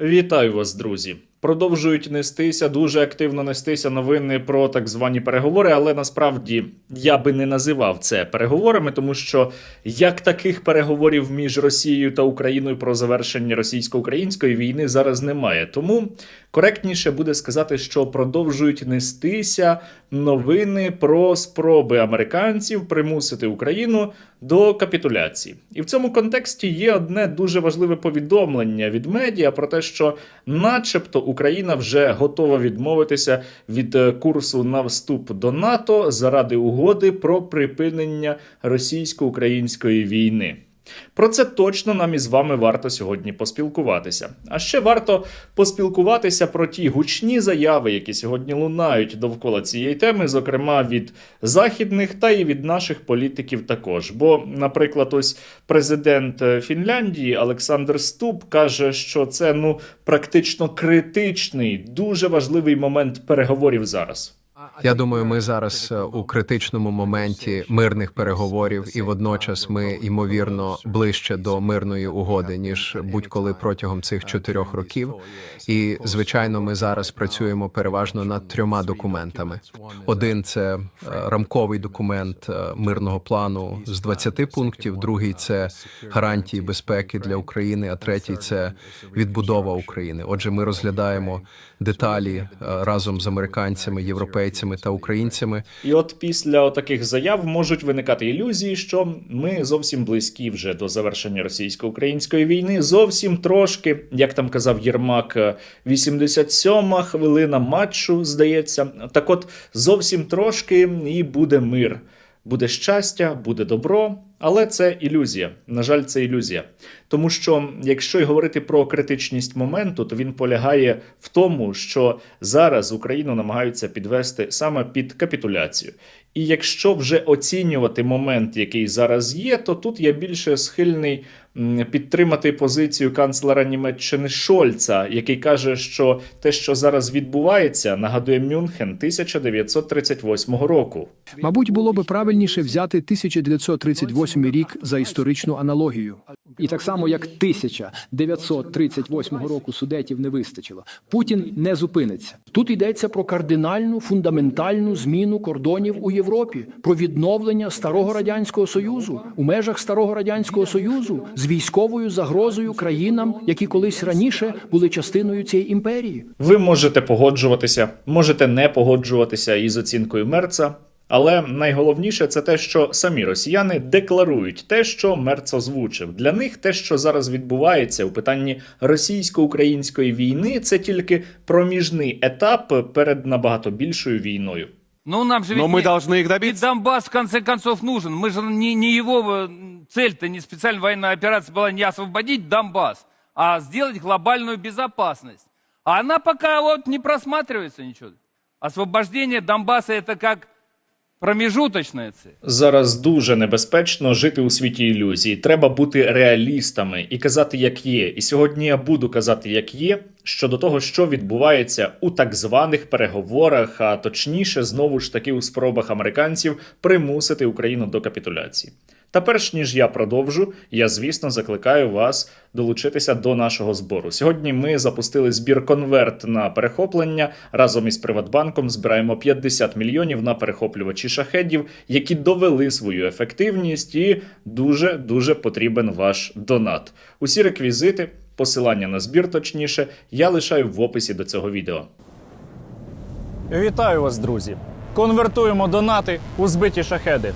Вітаю вас, друзі. Продовжують нестися дуже активно нестися новини про так звані переговори, але насправді я би не називав це переговорами, тому що як таких переговорів між Росією та Україною про завершення російсько-української війни зараз немає. Тому коректніше буде сказати, що продовжують нестися новини про спроби американців примусити Україну до капітуляції. І в цьому контексті є одне дуже важливе повідомлення від медіа про те, що, начебто, Україна вже готова відмовитися від е, курсу на вступ до НАТО заради угоди про припинення російсько-української війни. Про це точно нам із вами варто сьогодні поспілкуватися. А ще варто поспілкуватися про ті гучні заяви, які сьогодні лунають довкола цієї теми, зокрема від західних та і від наших політиків також. Бо, наприклад, ось президент е, Фінляндії Олександр Ступ каже, що це ну практично критичний, дуже важливий момент переговорів зараз. Я думаю, ми зараз е, у критичному моменті мирних переговорів, і водночас ми ймовірно ближче до мирної угоди ніж будь-коли протягом цих чотирьох років. І звичайно, ми зараз працюємо переважно над трьома документами. Один це е, рамковий документ е, мирного плану з 20 пунктів. Другий це гарантії безпеки для України. А третій це відбудова України. Отже, ми розглядаємо деталі разом з американцями, європейцями та українцями. І от після таких заяв можуть виникати ілюзії, що ми зовсім близькі вже до завершення російсько-української війни. Зовсім трошки, як там казав Єрмак, е, 87-ма хвилина матчу, здається. Так от зовсім трошки і буде мир. Буде щастя, буде добро, але це ілюзія. На жаль, це ілюзія. Тому що, якщо й говорити про критичність моменту, то він полягає в тому, що зараз Україну намагаються підвести саме під капітуляцію. І якщо вже оцінювати момент, який зараз є, то тут я більше схильний підтримати позицію канцлера Німеччини Шольца, який каже, що те, що зараз відбувається, нагадує Мюнхен 1938 року. Мабуть, було би правильніше взяти 1938 рік за історичну аналогію. І так само, як 1938 року судетів не вистачило, Путін не зупиниться. Тут йдеться про кардинальну фундаментальну зміну кордонів у Європі, про відновлення старого радянського союзу у межах старого радянського союзу з військовою загрозою країнам, які колись раніше були частиною цієї імперії. Ви можете погоджуватися, можете не погоджуватися із оцінкою Мерца. Але найголовніше це те, що самі росіяни декларують те, що Мерц озвучив. Для них те, що зараз відбувається у питанні російсько-української війни, це тільки проміжний етап перед набагато більшою війною. Ну, нам же Но ведь мы не- должны их ведь добиться. Донбасс, в конце концов, нужен. Мы же не, не его э, цель-то, не специальная военная операция была не освободить Донбасс, а сделать глобальную безопасность. А она пока вот не просматривается ничего. Освобождение Донбасса это как промежуточная цель. Зараз дуже небезпечно жити у світі ілюзій. Треба бути реалістами і казати, як є. І сьогодні я буду казати, як є, щодо того, що відбувається у так званих переговорах, а точніше, знову ж таки у спробах американців примусити Україну до капітуляції. Та перш ніж я продовжу, я звісно закликаю вас долучитися до нашого збору. Сьогодні ми запустили збір конверт на перехоплення. Разом із Приватбанком збираємо 50 мільйонів на перехоплювачі шахедів, які довели свою ефективність, і дуже дуже потрібен ваш донат. Усі реквізити, посилання на збір, точніше, я лишаю в описі до цього відео. Вітаю вас, друзі! Конвертуємо донати у збиті шахеди.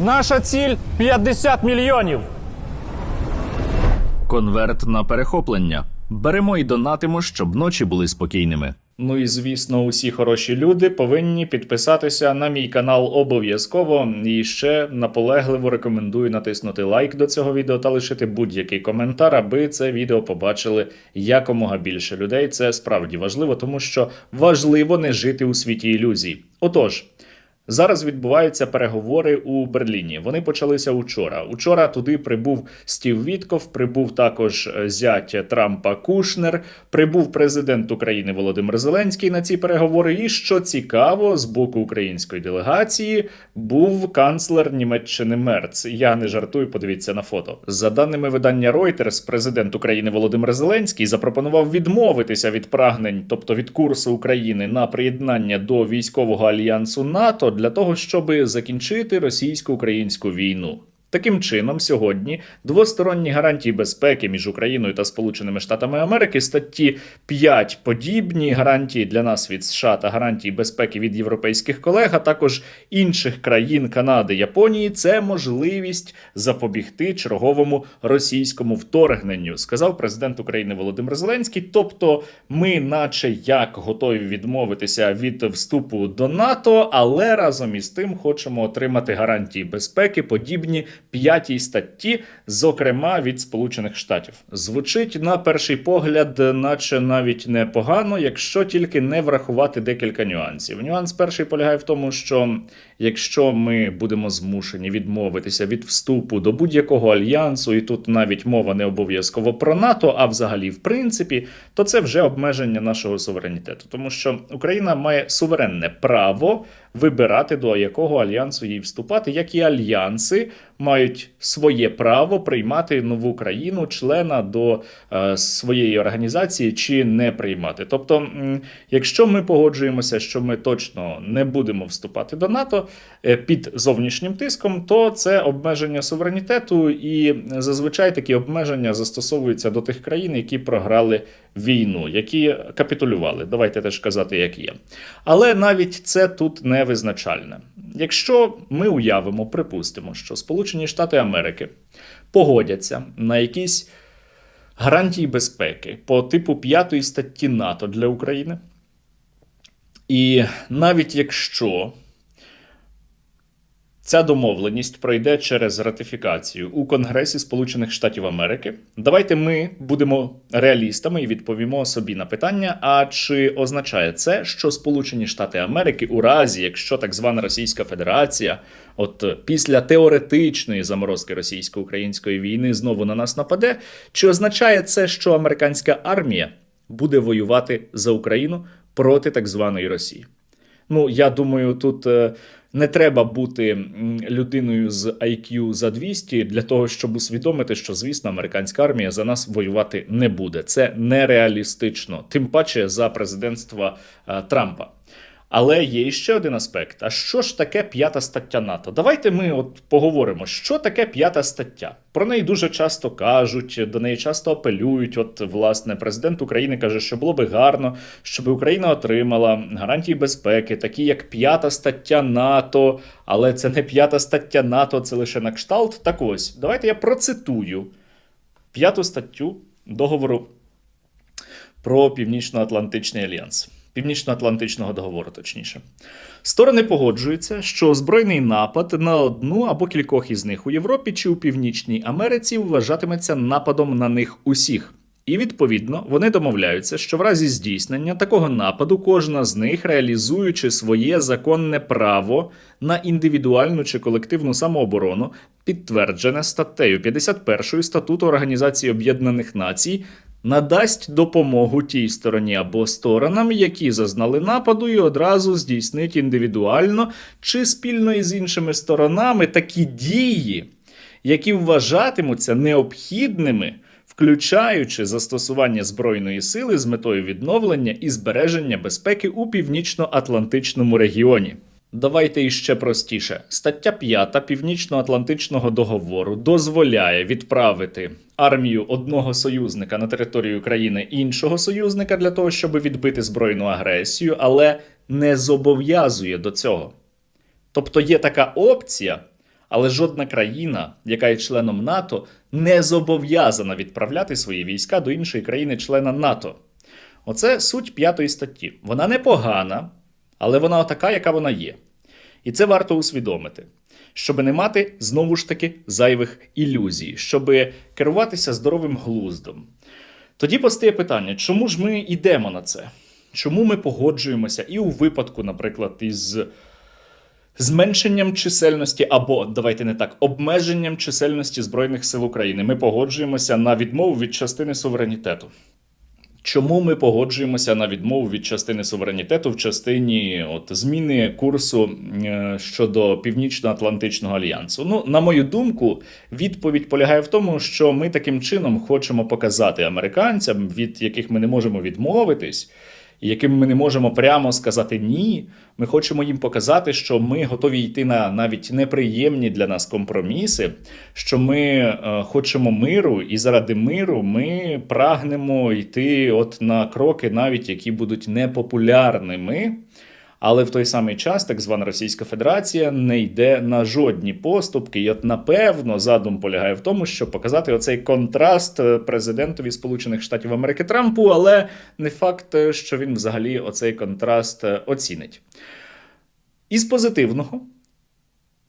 Наша ціль 50 мільйонів. Конверт на перехоплення. Беремо і донатимо, щоб ночі були спокійними. Ну і звісно, усі хороші люди повинні підписатися на мій канал обов'язково. І ще наполегливо рекомендую натиснути лайк до цього відео та лишити будь-який коментар, аби це відео побачили якомога більше людей. Це справді важливо, тому що важливо не жити у світі ілюзій. Отож. Зараз відбуваються переговори у Берліні. Вони почалися учора. Учора туди прибув Стів Вітков, прибув також е, зять Трампа Кушнер, прибув президент України Володимир Зеленський на ці переговори. І що цікаво, з боку української делегації був канцлер Німеччини Мерц. Я не жартую, подивіться на фото. За даними видання Reuters, президент України Володимир Зеленський запропонував відмовитися від прагнень, тобто від курсу України на приєднання до військового альянсу НАТО для того, щоб закінчити російсько-українську війну. Таким чином, сьогодні двосторонні гарантії безпеки між Україною та Сполученими Штатами Америки статті 5 подібні гарантії для нас від США та гарантії безпеки від європейських колег, а також інших країн Канади, Японії. Це можливість запобігти черговому російському вторгненню, сказав президент України Володимир Зеленський. Тобто, ми, наче як готові відмовитися від вступу до НАТО, але разом із тим хочемо отримати гарантії безпеки, подібні п'ятій статті, зокрема від Сполучених Штатів. Звучить на перший погляд, наче навіть непогано, якщо тільки не врахувати декілька нюансів. Нюанс перший полягає в тому, що якщо ми будемо змушені відмовитися від вступу до будь-якого альянсу, і тут навіть мова не обов'язково про НАТО, а взагалі в принципі, то це вже обмеження нашого суверенітету, тому що Україна має суверенне право вибирати до якого альянсу їй вступати, як і альянси мають своє право приймати нову країну, члена до е, своєї організації чи не приймати. Тобто, якщо ми погоджуємося, що ми точно не будемо вступати до НАТО е, під зовнішнім тиском, то це обмеження суверенітету, і зазвичай такі обмеження застосовуються до тих країн, які програли війну, які капітулювали. Давайте теж казати, як є. Але навіть це тут не визначальне. Якщо ми уявимо, припустимо, що Сполучені Штати Америки погодяться на якісь гарантії безпеки по типу 5 статті НАТО для України, і навіть якщо Ця домовленість пройде через ратифікацію у Конгресі Сполучених Штатів Америки. Давайте ми будемо реалістами і відповімо собі на питання: а чи означає це, що Сполучені Штати Америки, у разі, якщо так звана Російська Федерація, от після теоретичної заморозки російсько-української війни знову на нас нападе, чи означає це, що американська армія буде воювати за Україну проти так званої Росії? Ну, я думаю, тут е, не треба бути людиною з IQ за 200 для того, щоб усвідомити, що, звісно, американська армія за нас воювати не буде. Це нереалістично, тим паче за президентства е, Трампа. Але є ще один аспект: а що ж таке п'ята стаття НАТО? Давайте ми от поговоримо, що таке п'ята стаття. Про неї дуже часто кажуть, до неї часто апелюють. От, власне, президент України каже, що було би гарно, щоб Україна отримала гарантії безпеки, такі як п'ята стаття НАТО. Але це не п'ята стаття НАТО, це лише на кшталт. Так ось, давайте я процитую п'яту статтю договору про Північно-Атлантичний альянс. Північно-Атлантичного договору, точніше. Сторони погоджуються, що збройний напад на одну або кількох із них у Європі чи у Північній Америці вважатиметься нападом на них усіх. І відповідно вони домовляються, що в разі здійснення такого нападу кожна з них, реалізуючи своє законне право на індивідуальну чи колективну самооборону, підтверджене статтею 51 статуту Організації Об'єднаних Націй, надасть допомогу тій стороні або сторонам, які зазнали нападу, і одразу здійснить індивідуально чи спільно із іншими сторонами такі дії, які вважатимуться необхідними, включаючи застосування збройної сили з метою відновлення і збереження безпеки у північно-атлантичному регіоні. Давайте іще простіше. Стаття 5 Північно-Атлантичного договору дозволяє відправити армію одного союзника на територію країни іншого союзника для того, щоб відбити збройну агресію, але не зобов'язує до цього. Тобто є така опція, але жодна країна, яка є членом НАТО, не зобов'язана відправляти свої війська до іншої країни-члена НАТО. Оце суть п'ятої статті. Вона непогана, але вона така, яка вона є. І це варто усвідомити, щоб не мати знову ж таки зайвих ілюзій, щоб керуватися здоровим глуздом. Тоді постає питання, чому ж ми йдемо на це? Чому ми погоджуємося і у випадку, наприклад, із Зменшенням чисельності або давайте не так, обмеженням чисельності збройних сил України ми погоджуємося на відмову від частини суверенітету. Чому ми погоджуємося на відмову від частини суверенітету в частині от зміни курсу е, щодо Північно-Атлантичного альянсу? Ну, на мою думку, відповідь полягає в тому, що ми таким чином хочемо показати американцям, від яких ми не можемо відмовитись, яким ми не можемо прямо сказати ні. Ми хочемо їм показати, що ми готові йти на навіть неприємні для нас компроміси, що ми е, хочемо миру, і заради миру ми прагнемо йти от на кроки, навіть які будуть непопулярними. Але в той самий час так звана Російська Федерація не йде на жодні поступки. І от напевно задум полягає в тому, щоб показати оцей контраст е, президентові Сполучених Штатів Америки Трампу, але не факт, е, що він взагалі оцей контраст е, оцінить. Із позитивного.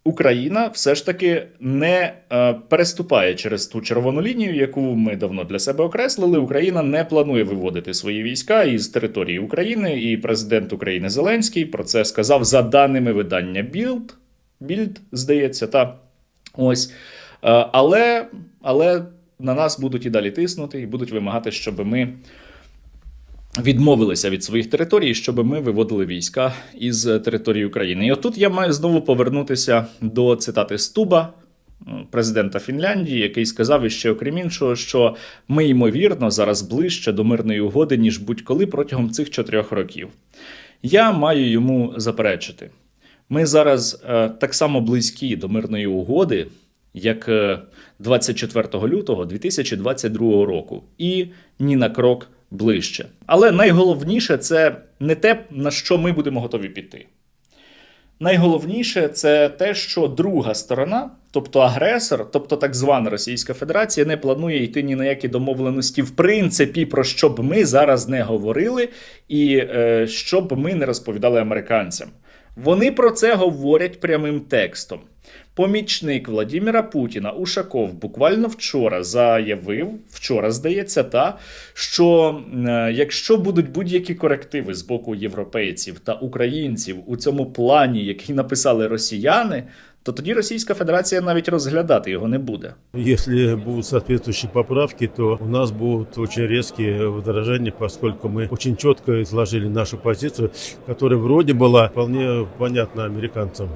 Україна все ж таки не е, переступає через ту червону лінію, яку ми давно для себе окреслили. Україна не планує виводити свої війська із території України, і президент України Зеленський про це сказав за даними видання Білд. Білд, здається, та ось. Е, але, але на нас будуть і далі тиснути, і будуть вимагати, щоб ми відмовилися від своїх територій, щоб ми виводили війська із території України. І отут я маю знову повернутися до цитати Стуба. е, Президента Фінляндії, який сказав іще окрім іншого, що ми ймовірно зараз ближче до мирної угоди, ніж будь-коли протягом цих чотирьох років. Я маю йому заперечити. Ми зараз е, так само близькі до мирної угоди, як е, 24 лютого 2022 року, і ні на крок ближче. Але найголовніше це не те, на що ми будемо готові піти. Найголовніше це те, що друга сторона, тобто агресор, тобто так звана Російська Федерація, не планує йти ні на які домовленості, в принципі, про що б ми зараз не говорили, і е, що б ми не розповідали американцям. Вони про це говорять прямим текстом. Помічник Владіміра Путіна Ушаков буквально вчора заявив, вчора здається, та що е, якщо будуть будь-які корективи з боку європейців та українців у цьому плані, який написали росіяни, то тоді Російська Федерація навіть розглядати його не буде. Если будут соответствующие поправки, то у нас будут очень резкие возражения, поскольку мы очень четко изложили нашу позицию, которая вроде была вполне понятна американцам.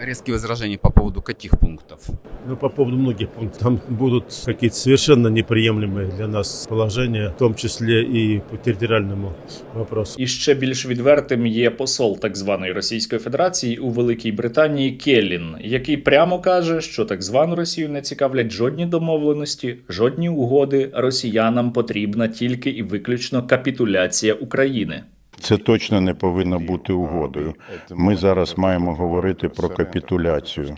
Резкие возражения по поводу каких пунктов? Но по поводу многих пунктов там будут какие-то совершенно неприемлемые для нас положения, в том числе и по территориальному вопросу. І ще більш відвертим є посол так званої Російської Федерації у Великій Британії Келлін, який прямо каже, що так звану Росію не цікавлять жодні домовленості, жодні угоди. Росіянам потрібна тільки і виключно капітуляція України. Це точно не повинно бути угодою. Ми зараз маємо говорити про капітуляцію.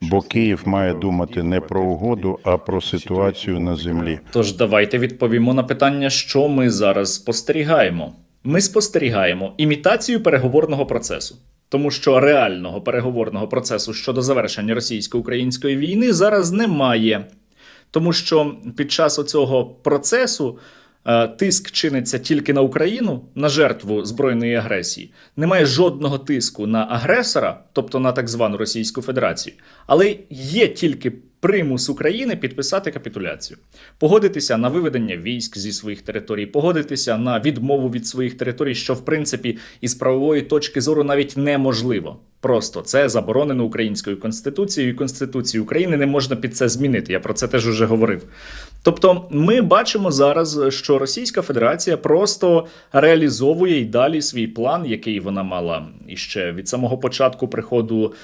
Бо Київ має думати не про угоду, а про ситуацію на землі. Тож давайте відповімо на питання, що ми зараз спостерігаємо. Ми спостерігаємо імітацію переговорного процесу. Тому що реального переговорного процесу щодо завершення російсько-української війни зараз немає. Тому що під час оцього процесу тиск чиниться тільки на Україну, на жертву збройної агресії. Немає жодного тиску на агресора, тобто на так звану Російську Федерацію. Але є тільки примус України підписати капітуляцію, погодитися на виведення військ зі своїх територій, погодитися на відмову від своїх територій, що в принципі із правової точки зору навіть неможливо. Просто це заборонено українською конституцією, і Конституцією України не можна під це змінити. Я про це теж уже говорив. Тобто, ми бачимо зараз, що Російська Федерація просто реалізовує й далі свій план, який вона мала іще від самого початку приходу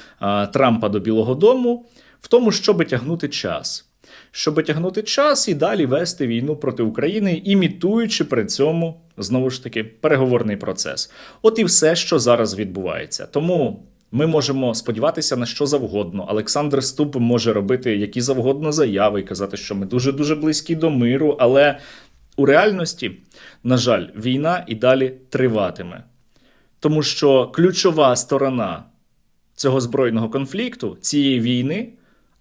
Трампа до Білого Дому, в тому, щоб тягнути час. Щоб тягнути час і далі вести війну проти України, імітуючи при цьому знову ж таки переговорний процес. От і все, що зараз відбувається. Тому ми можемо сподіватися на що завгодно. Олександр Ступ може робити які завгодно заяви і казати, що ми дуже дуже близькі до миру. Але у реальності, на жаль, війна і далі триватиме. Тому що ключова сторона цього збройного конфлікту, цієї війни,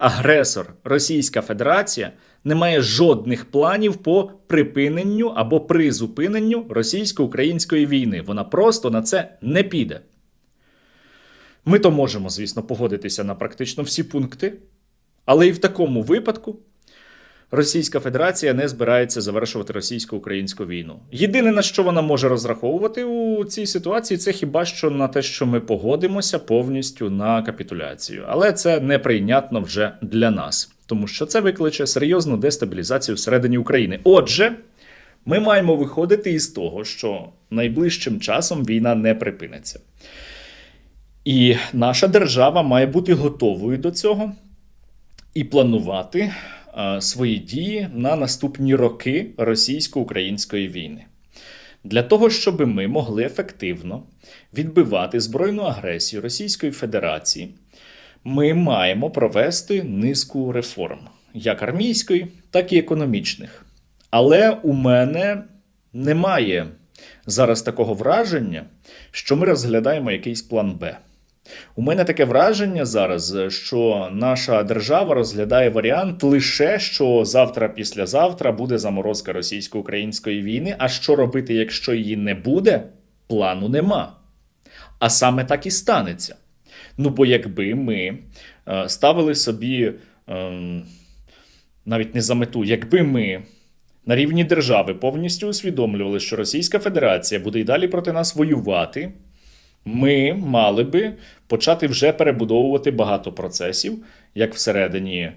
агресор Російська Федерація не має жодних планів по припиненню або призупиненню російсько-української війни. Вона просто на це не піде. Ми то можемо, звісно, погодитися на практично всі пункти, але і в такому випадку Російська Федерація не збирається завершувати російсько-українську війну. Єдине на що вона може розраховувати у цій ситуації, це хіба що на те, що ми погодимося повністю на капітуляцію. Але це неприйнятно вже для нас, тому що це викличе серйозну дестабілізацію всередині України. Отже, ми маємо виходити із того, що найближчим часом війна не припиниться. І наша держава має бути готовою до цього і планувати свої дії на наступні роки російсько-української війни. Для того, щоб ми могли ефективно відбивати збройну агресію Російської Федерації, ми маємо провести низку реформ, як армійської, так і економічних. Але у мене немає зараз такого враження, що ми розглядаємо якийсь план Б. У мене таке враження зараз, що наша держава розглядає варіант лише що завтра, післязавтра буде заморозка російсько-української війни. А що робити, якщо її не буде, плану нема. А саме так і станеться. Ну, бо якби ми е, ставили собі ем, навіть не за мету, якби ми на рівні держави повністю усвідомлювали, що Російська Федерація буде й далі проти нас воювати, ми мали би почати вже перебудовувати багато процесів, як всередині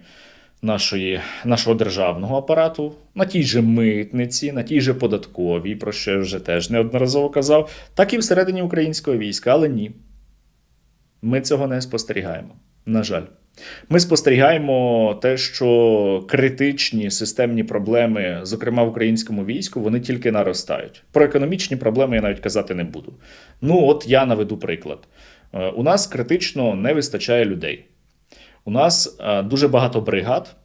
нашої, нашого державного апарату, на тій же митниці, на тій же податковій, про що я вже теж неодноразово казав, так і всередині українського війська, але ні. Ми цього не спостерігаємо. На жаль. Ми спостерігаємо те, що критичні системні проблеми, зокрема в українському війську, вони тільки наростають. Про економічні проблеми я навіть казати не буду. Ну, от я наведу приклад. Е, У нас критично не вистачає людей. У нас е, дуже багато бригад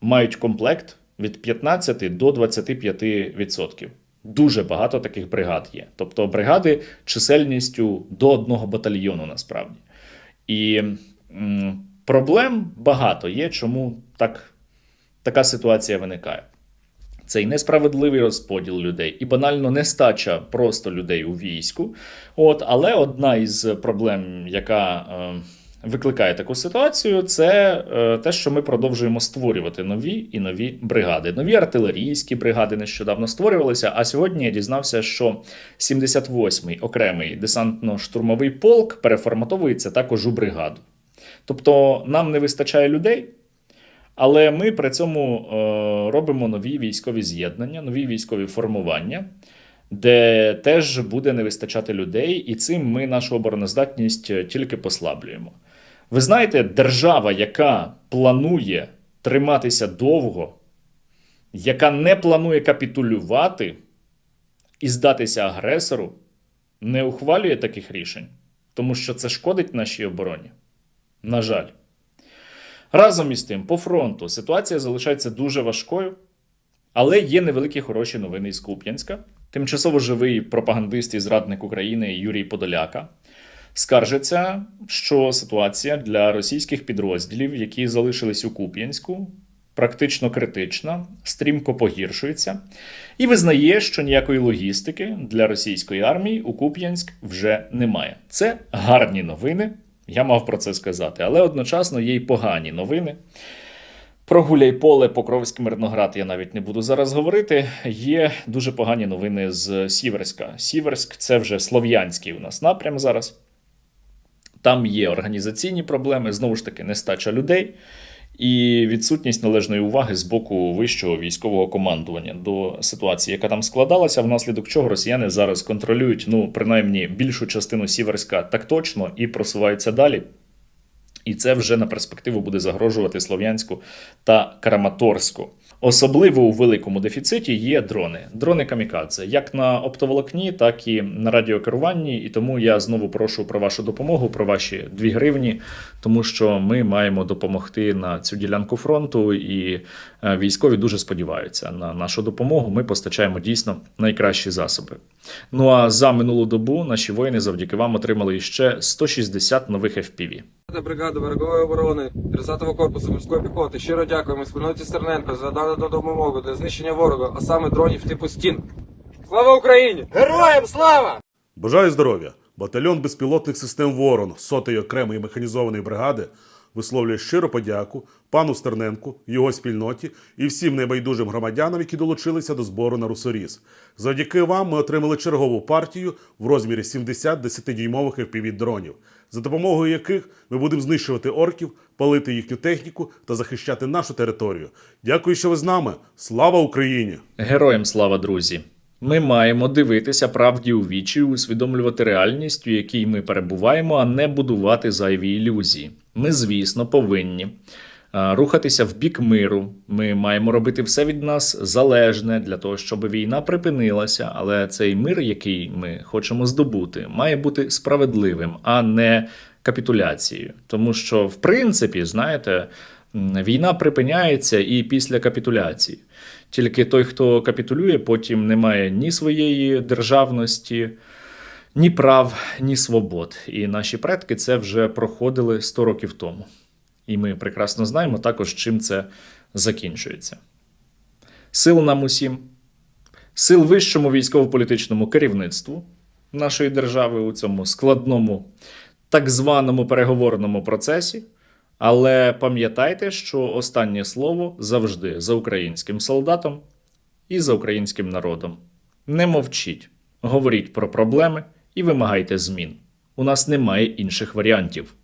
мають комплект від 15 до 25%. Дуже багато таких бригад є. Тобто бригади чисельністю до одного батальйону насправді. І проблем багато є, чому так, така ситуація виникає. Це і несправедливий розподіл людей, і банально нестача просто людей у війську. От, але одна із проблем, яка е, викликає таку ситуацію, це е, те, що ми продовжуємо створювати нові і нові бригади. Нові артилерійські бригади нещодавно створювалися. А сьогодні я дізнався, що 78-й окремий десантно-штурмовий полк переформатовується також у бригаду. Тобто нам не вистачає людей. Але ми при цьому е, робимо нові військові з'єднання, нові військові формування, де теж буде не вистачати людей, і цим ми нашу обороноздатність тільки послаблюємо. Ви знаєте, держава, яка планує триматися довго, яка не планує капітулювати і здатися агресору, не ухвалює таких рішень, тому що це шкодить нашій обороні. На жаль. Разом із тим, по фронту ситуація залишається дуже важкою, але є невеликі хороші новини із Куп'янська. Тимчасово живий пропагандист і зрадник України Юрій Подоляка скаржиться, що ситуація для російських підрозділів, які залишились у Куп'янську, практично критична, стрімко погіршується, і визнає, що ніякої логістики для російської армії у Куп'янськ вже немає. Це гарні новини. Я мав про це сказати, але одночасно є й погані новини. Про Гуляйполе, Покровський Мирноград я навіть не буду зараз говорити. Є дуже погані новини з Сіверська. Сіверськ це вже слов'янський у нас напрям зараз. Там є організаційні проблеми, знову ж таки, нестача людей і відсутність належної уваги з боку вищого військового командування до ситуації, яка там складалася, внаслідок чого росіяни зараз контролюють ну, принаймні більшу частину Сіверська так точно і просуваються далі. І це вже на перспективу буде загрожувати Слов'янську та Краматорську. Особливо у великому дефіциті є дрони. Дрони камікадзе, як на оптоволокні, так і на радіокеруванні. І тому я знову прошу про вашу допомогу, про ваші 2 гривні, тому що ми маємо допомогти на цю ділянку фронту, і е, військові дуже сподіваються на нашу допомогу. Ми постачаємо дійсно найкращі засоби. Ну а за минулу добу наші воїни завдяки вам отримали ще 160 нових FPV. Та бригада берегової оборони 30-го корпусу морської піхоти. Щиро дякуємо спільноті Стерненко за надану допомогу для знищення ворога, а саме дронів типу стін. Слава Україні! Героям слава! Бажаю здоров'я! Батальйон безпілотних систем Ворон сотої окремої механізованої бригади висловлює щиру подяку пану Стерненку, його спільноті і всім небайдужим громадянам, які долучилися до збору на русоріз. Завдяки вам ми отримали чергову партію в розмірі 70 10-дюймових FPV-дронів, за допомогою яких ми будемо знищувати орків, палити їхню техніку та захищати нашу територію. Дякую, що ви з нами. Слава Україні! Героям слава, друзі! Ми маємо дивитися правді у вічі, усвідомлювати реальність, у якій ми перебуваємо, а не будувати зайві ілюзії. Ми, звісно, повинні рухатися в бік миру. Ми маємо робити все від нас залежне для того, щоб війна припинилася. Але цей мир, який ми хочемо здобути, має бути справедливим, а не капітуляцією. Тому що, в принципі, знаєте, війна припиняється і після капітуляції. Тільки той, хто капітулює, потім не має ні своєї державності, ні прав, ні свобод. І наші предки це вже проходили 100 років тому. І ми прекрасно знаємо також, чим це закінчується. Сил нам усім, сил вищому військово-політичному керівництву нашої держави у цьому складному, так званому переговорному процесі. Але пам'ятайте, що останнє слово завжди за українським солдатом і за українським народом. Не мовчіть, говоріть про проблеми і вимагайте змін. У нас немає інших варіантів.